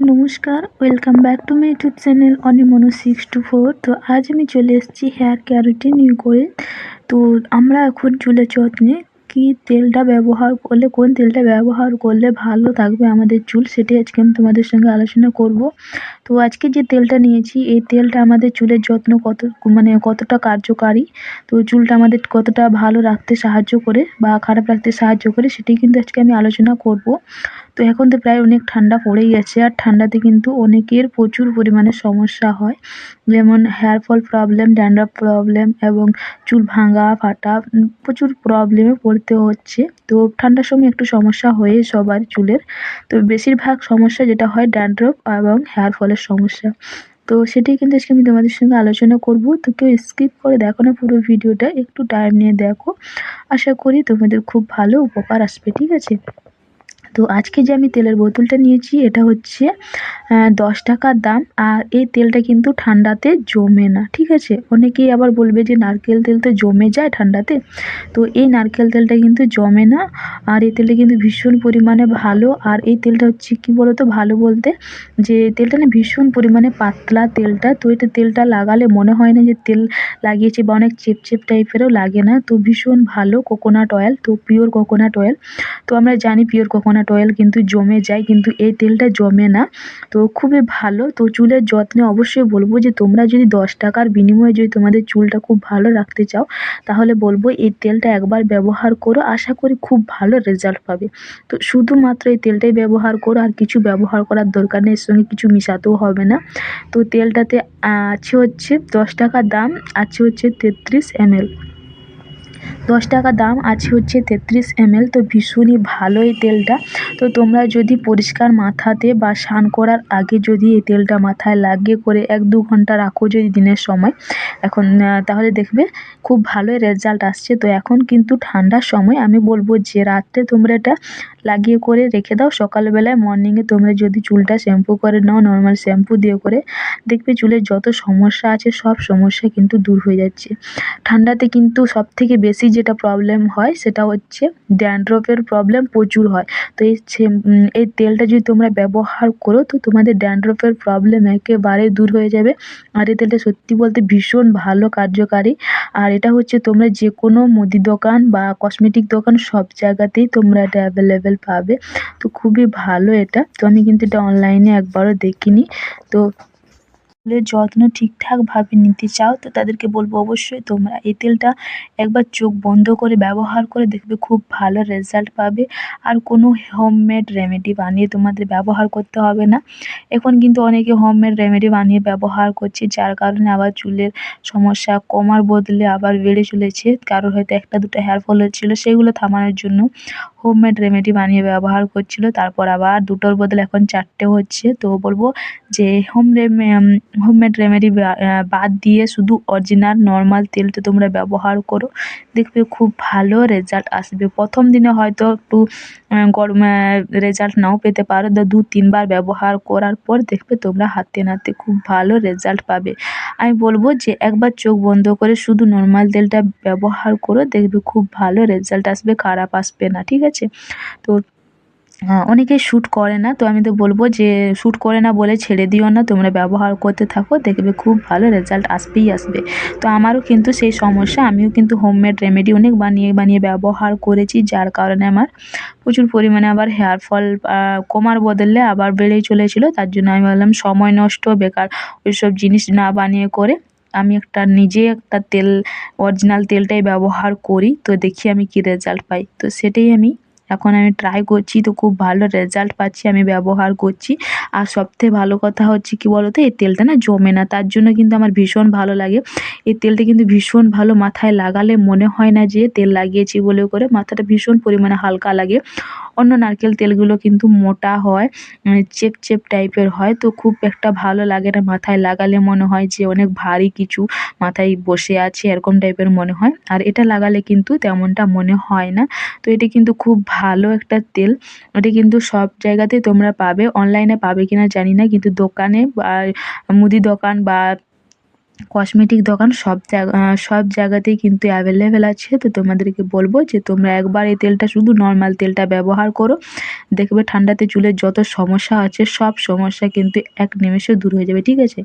নমস্কার welcome back to my YouTube channel অনিমনো six two four তো আজ আমি চলে এসেছি হেয়ার কেয়ার রুটিন নিউ করে। তো আমরা এখন চুলের যত্নে কি তেলটা ব্যবহার করলে, কোন তেলটা ব্যবহার করলে ভালো থাকবে আমাদের চুল, সেটাই আজকে আমি তোমাদের সঙ্গে আলোচনা করব। তো আজকে যে তেলটা নিয়েছি, এই তেলটা আমাদের চুলের যত্ন কত মানে কতটা কার্যকারী, তো চুলটা আমাদের কতটা ভালো রাখতে সাহায্য করে বা খারাপ রাখতে সাহায্য করে, সেটাই কিন্তু আজকে আমি আলোচনা করব। তো এখন তো প্রায় অনেক ঠান্ডা পড়েই গেছে আর ঠান্ডাতে কিন্তু অনেকের প্রচুর পরিমাণে সমস্যা হয়। যেমন hair fall problem dandruff problem এবং চুল ভাঙা, ফাটা প্রচুর প্রবলেমে পড়তে হচ্ছে। তো ঠান্ডার সময় একটু সমস্যা হয়ে সবার চুলের। তো বেশিরভাগ সমস্যা যেটা হয় ড্যান্ড্রফ এবং হেয়ার ফলের সমস্যা। তো সেটাই কিন্তু আজকে আমি তোমাদের সঙ্গে আলোচনা করব। তো কেউ স্কিপ করে দেখো না পুরো ভিডিওটা, একটু টাইম নিয়ে দেখো। আশা করি তোমাদের খুব ভালো উপকার আসবে, ঠিক আছে? তো আজকে যে আমি তেলের বোতলটা নিয়েছি, এটা হচ্ছে দশ টাকার দাম। আর এই তেলটা কিন্তু ঠান্ডাতে জমে না, ঠিক আছে? অনেকেই আবার বলবে যে নারকেল তেল তো জমে যায় ঠান্ডাতে। তো এই নারকেল তেলটা কিন্তু জমে না। আর এই তেলটা কিন্তু ভীষণ পরিমাণে ভালো। আর এই তেলটা হচ্ছে, কি বলতো, ভালো বলতে, যে তেলটা না ভীষণ পরিমাণে পাতলা তেলটা। তো এটা তেলটা লাগালে মনে হয় না যে তেল লাগিয়েছে বা অনেক চেপ চেপ টাইপেরও লাগে না। তো ভীষণ ভালো কোকোনাট অয়েল তো পিওর কোকোনাট অয়েল তো আমরা জানি পিওর কোকোনাট অয়েল কিন্তু জমে যায়, কিন্তু এই তেলটা জমে না। তো খুবই ভালো। তো চুলের যত্নে অবশ্যই বলব যে, তোমরা যদি দশ টাকার বিনিময়ে যদি তোমাদের চুলটা খুব ভালো রাখতে চাও, তাহলে বলব এই তেলটা একবার ব্যবহার করো। আশা করি খুব ভালো রেজাল্ট পাবে। তো শুধুমাত্র এই তেলটাই ব্যবহার করো, আর কিছু ব্যবহার করার দরকার নেই, এর সঙ্গে কিছু মিশাতেও হবে না। তো তেলটাতে আছে হচ্ছে দশ টাকা দাম, আছে হচ্ছে তেত্রিশ এমএল। দশ টাকা দাম আছে হচ্ছে তেত্রিশ এমএল, তো ভীষণই ভালো এই তেলটা। তো তোমরা যদি পরিষ্কার মাথাতে বা স্নান করার আগে যদি এই তেলটা মাথায় লাগিয়ে করে এক দু ঘণ্টা রাখো যদি দিনের সময়, এখন তাহলে দেখবে খুব ভালোই রেজাল্ট আসছে। তো এখন কিন্তু ঠান্ডার সময় আমি বলব যে রাত্রে তোমরা এটা লাগিয়ে করে রেখে দাও। সকালবেলায় মর্নিংয়ে তোমরা যদি চুলটা শ্যাম্পু করে নাও নর্মাল শ্যাম্পু দিয়ে করে দেখবে চুলের যত সমস্যা আছে, সব সমস্যা কিন্তু দূর হয়ে যাচ্ছে। ঠান্ডাতে কিন্তু সব থেকে বেশি যেটা প্রবলেম হয়, সেটা হচ্ছে ড্যান্ড্রফের প্রবলেম প্রচুর হয়। তো এই এই তেলটা যদি তোমরা ব্যবহার করো, তো তোমাদের ড্যান্ড্রফের প্রবলেম একেবারে দূর হয়ে যাবে। আর এই তেলটা সত্যি বলতে ভীষণ ভালো, কার্যকারী। আর এটা হচ্ছে তোমরা যে কোনো মুদি দোকান বা কসমেটিক দোকান সব জায়গাতেই তোমরা এটা অ্যাভেলেবেল পাবে। তো খুবই ভালো এটা। তো আমি কিন্তু এটা অনলাইনে একবারও দেখিনি। তো চুলের যত্ন ঠিকঠাকভাবে নিতে চাও, তো তাদেরকে বলব অবশ্যই তোমরা এই তেলটা একবার চোখ বন্ধ করে ব্যবহার করে দেখবে খুব ভালো রেজাল্ট পাবে। আর কোনো হোমমেড রেমেডি বানিয়ে তোমাদের ব্যবহার করতে হবে না। এখন কিন্তু অনেকে হোমমেড রেমেডি বানিয়ে ব্যবহার করছে, যার কারণে আবার চুলের সমস্যা কমার বদলে আবার বেড়ে চলেছে। কারোর হয়তো একটা দুটো হেয়ার ফল হচ্ছিল সেগুলো থামানোর জন্য হোমমেড রেমেডি বানিয়ে ব্যবহার করছিল। তারপর আবার দুটোর বদলে এখন চারটে হচ্ছে। তো বলব যে হোম রেমে হোমমেড রেমেডি বাদ দিয়ে শুধু অরিজিনাল, নর্মাল তেলটা তোমরা ব্যবহার করো। দেখবে খুব ভালো রেজাল্ট আসবে। প্রথম দিনে হয়তো একটু গরম রেজাল্ট নাও পেতে পারো। তো দু, তিনবার ব্যবহার করার পর দেখবে তোমরা হাতে নাতে খুব ভালো রেজাল্ট পাবে। আমি বলব যে একবার চোখ বন্ধ করে শুধু নর্মাল তেলটা ব্যবহার করো। দেখবে খুব ভালো রেজাল্ট আসবে, খারাপ আসবে না, ঠিক আছে? তো অনেকেই শ্যুট করে না, তো আমি তো বলব যে শ্যুট করে না বলে ছেড়ে দিও না, তোমরা ব্যবহার করতে থাকো, দেখবে খুব ভালো রেজাল্ট আসবেই আসবে। তো আমারও কিন্তু সেই সমস্যা, আমিও কিন্তু হোমমেড রেমেডি অনেক বানিয়ে বানিয়ে ব্যবহার করেছি, যার কারণে আমার প্রচুর পরিমাণে আবার হেয়ার ফল কমার বদলে আবার বেড়েই চলেছিলো, তার জন্য আমি ভাবলাম সময় নষ্ট, বেকার ওইসব জিনিস না বানিয়ে করে আমি একটা নিজে একটা তেল অরিজিনাল তেলটাই ব্যবহার করি, তো দেখি আমি কী রেজাল্ট পাই। তো সেটাই আমি এখন আমি ট্রাই করছি তো খুব ভালো রেজাল্ট পাচ্ছি, আমি ব্যবহার করছি। আর সবথেকে ভালো কথা হচ্ছে কী বলো তো এই তেলটা না জমে না, তার জন্য কিন্তু আমার ভীষণ ভালো লাগে। এই তেলটা কিন্তু ভীষণ ভালো মাথায় লাগালে মনে হয় না যে তেল লাগিয়েছি বলে করে। মাথাটা ভীষণ পরিমাণে হালকা লাগে। অন্য নারকেল তেলগুলো কিন্তু মোটা হয় চেপ চেপ টাইপের হয়। তো খুব একটা ভালো লাগে না মাথায় লাগালে মনে হয় যে অনেক ভারী কিছু মাথায় বসে আছে, এরকম টাইপের মনে হয়। আর এটা লাগালে কিন্তু তেমনটা মনে হয় না। তো এটি কিন্তু খুব ভালো একটা তেল। এটি কিন্তু সব জায়গাতেই তোমরা পাবে। অনলাইনে পাবে কিনা জানি না। কিন্তু দোকানে বা মুদি দোকান বা কসমেটিক দোকান সব জায়গা সব জায়গাতেই কিন্তু অ্যাভেলেবেল আছে। তো তোমাদেরকে বলব যে, তোমরা একবার এই তেলটা শুধু নর্মাল তেলটা ব্যবহার করো। দেখবে ঠান্ডাতে চুলের যত সমস্যা আছে, সব সমস্যা কিন্তু এক নিমেষে দূর হয়ে যাবে, ঠিক আছে?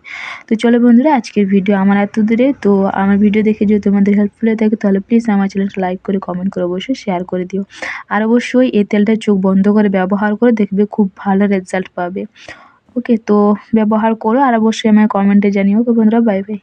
তো চলো বন্ধুরা, আজকের ভিডিও আমার এত দূরে। তো আমার ভিডিও দেখে যদি তোমাদের হেল্পফুল হয়ে থাকে, তাহলে প্লিজ আমার চ্যানেলটা লাইক করে কমেন্ট করে অবশ্যই শেয়ার করে দিও। আর অবশ্যই এই তেলটা চোখ বন্ধ করে ব্যবহার করে দেখবে খুব ভালো রেজাল্ট পাবে। ওকে তো ব্যবহার করো আর অবশ্যই আমায় কমেন্টে জানিও। ওকে বন্ধুরা বাই বাই